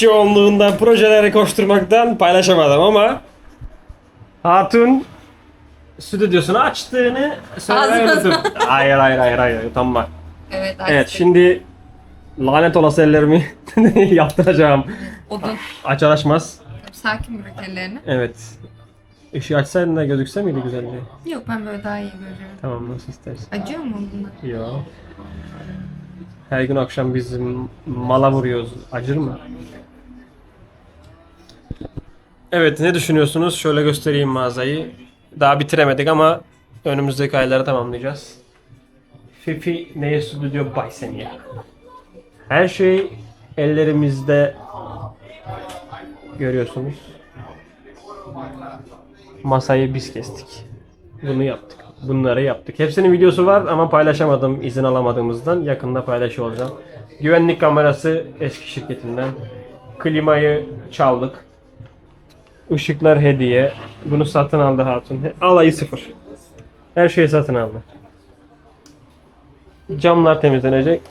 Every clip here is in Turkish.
iş yoğunluğundan, projelere koşturmaktan paylaşamadım ama Hatun stüdyosunu açtığını unuttum. Hayır hayır hayır hayır tamam. Evet, Evet açtık. şimdi lanet olası ellerimi yaptıracağım. Odun. Açar açmaz. Sakin bırak ellerini. Evet. Işığı açsaydın da gözükse miydi güzelce? Yok ben böyle daha iyi görüyorum. Tamam nasıl istersen. Acıyor mu bunlar? Yok. Her gün akşam biz m- mala vuruyoruz. Acır mı? Evet ne düşünüyorsunuz? Şöyle göstereyim mağazayı. Daha bitiremedik ama önümüzdeki ayları tamamlayacağız. Fifi Neye Stüdyo Bayseniye. Her şey ellerimizde görüyorsunuz. Masayı biz kestik. Bunu yaptık. Bunları yaptık. Hepsinin videosu var ama paylaşamadım izin alamadığımızdan. Yakında paylaşıyor olacağım. Güvenlik kamerası eski şirketinden. Klimayı çaldık. Işıklar hediye. Bunu satın aldı Hatun. Alayı sıfır. Her şeyi satın aldı. Camlar temizlenecek.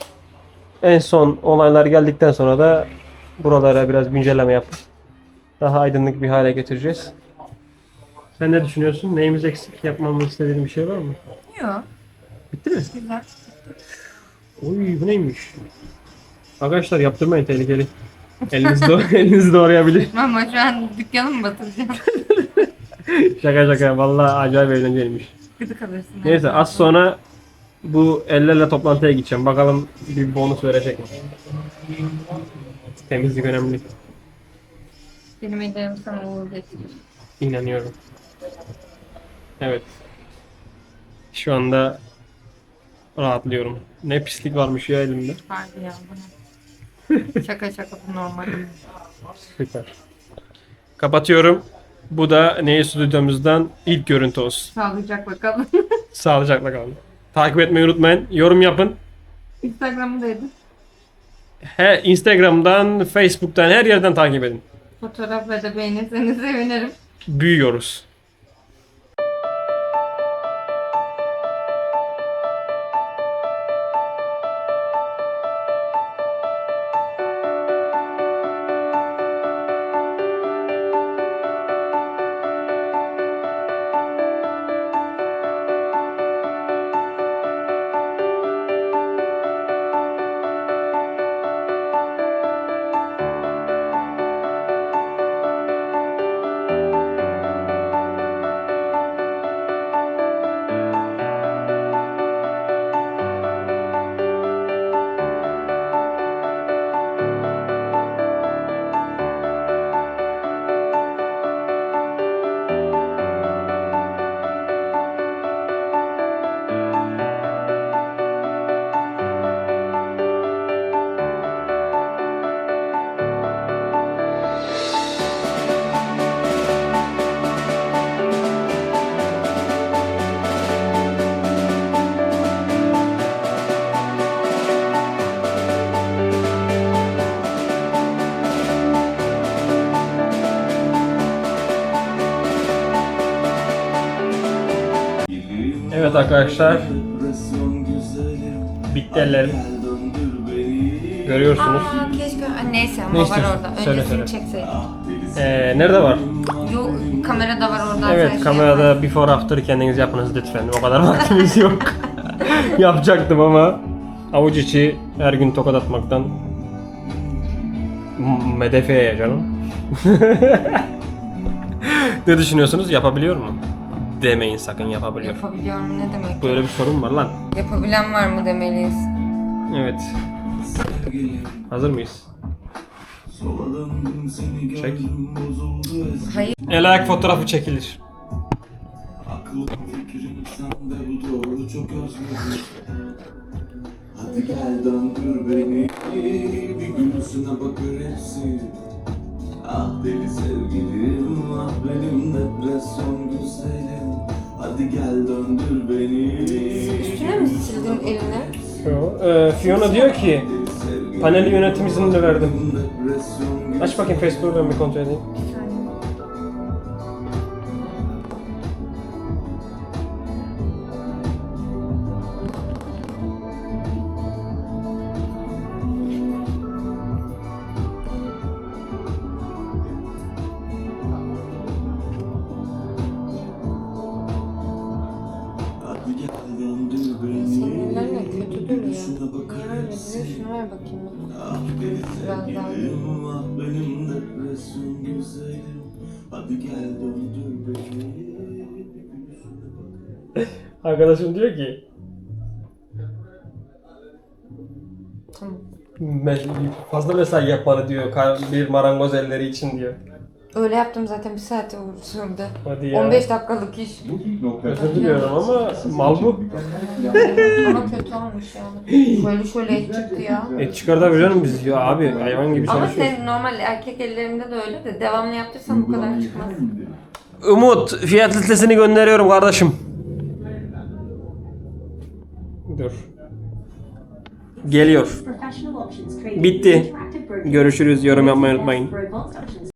En son olaylar geldikten sonra da buralara biraz güncelleme yapıp daha aydınlık bir hale getireceğiz. Sen ne düşünüyorsun? Neyimiz eksik? Yapmamı istediğin bir şey var mı? Yok. Bitti mi? Güzel. Oy bu neymiş? Arkadaşlar yaptırmayın tehlikeli. Elinizi, doğ elinizi doğrayabilir. Ama şu an dükkanı mı batıracağım? şaka şaka vallahi acayip eğlenceliymiş. Gıdık alırsın. Neyse az sonra bu ellerle toplantıya gideceğim. Bakalım bir bonus verecek mi? Temizlik önemli. Benim ellerim sana uğur getirir. İnanıyorum. Evet. Şu anda rahatlıyorum. Ne pislik varmış ya elimde. Harbi ya bu ne? Şaka şaka bu normal. Süper. Kapatıyorum. Bu da Neyi Stüdyomuzdan ilk görüntü olsun. Sağlayacak bakalım. Sağlıcakla kalın. Takip etmeyi unutmayın. Yorum yapın. Instagram'daydı. He, Instagram'dan, Facebook'tan her yerden takip edin. Fotoğraf ve de beğenirseniz sevinirim. Büyüyoruz. Evet arkadaşlar. Bitti ellerim. Görüyorsunuz. Aa keşke. Neyse ama Ne var istiyorsun? orada. Söyle, Öncesini söyle. çekseydik. Ee, nerede var? Yok kamerada var orada. Evet Sen kamerada Şey before after kendiniz yapınız lütfen. O kadar vaktimiz yok. Yapacaktım ama avuç içi her gün tokat atmaktan M- medefeye canım. ne düşünüyorsunuz? Yapabiliyor mu? Demeyin sakın yapabiliyor. Yapabiliyorum ne demek? Böyle bir sorun var lan. Yapabilen var mı demeliyiz. Evet. Hazır mıyız? Çek. Hayır. El ayak fotoğrafı çekilir. Hadi gel döndür beni Bir gülsüne bakır hepsi Ah deli sevgilim ah benim depresyon Hadi gel döndür beni Üstüne mi sildin elini? Yo, e, Fiona diyor ki paneli yönetim iznini verdim. Aç bakayım Facebook'u ben bir kontrol edeyim. Ver bakayım. Ah benim sevgilim, ah benim depresyon güzelim. Hadi gel döndür beni. Arkadaşım diyor ki Tamam. fazla mesai yapmanı diyor bir marangoz elleri için diyor. Öyle yaptım zaten bir saat sürdü. Hadi ya. 15 dakikalık iş. Özür diliyorum ama mal bu. Ama kötü olmuş yani. Şöyle şöyle et çıktı ya. Et canım biz ya abi hayvan gibi Ama çalışıyoruz. sen normal erkek ellerinde de öyle de devamlı yaptıysan bu kadar çıkmaz. Umut fiyat listesini gönderiyorum kardeşim. Dur. Geliyor. Bitti. Görüşürüz. Yorum yapmayı unutmayın.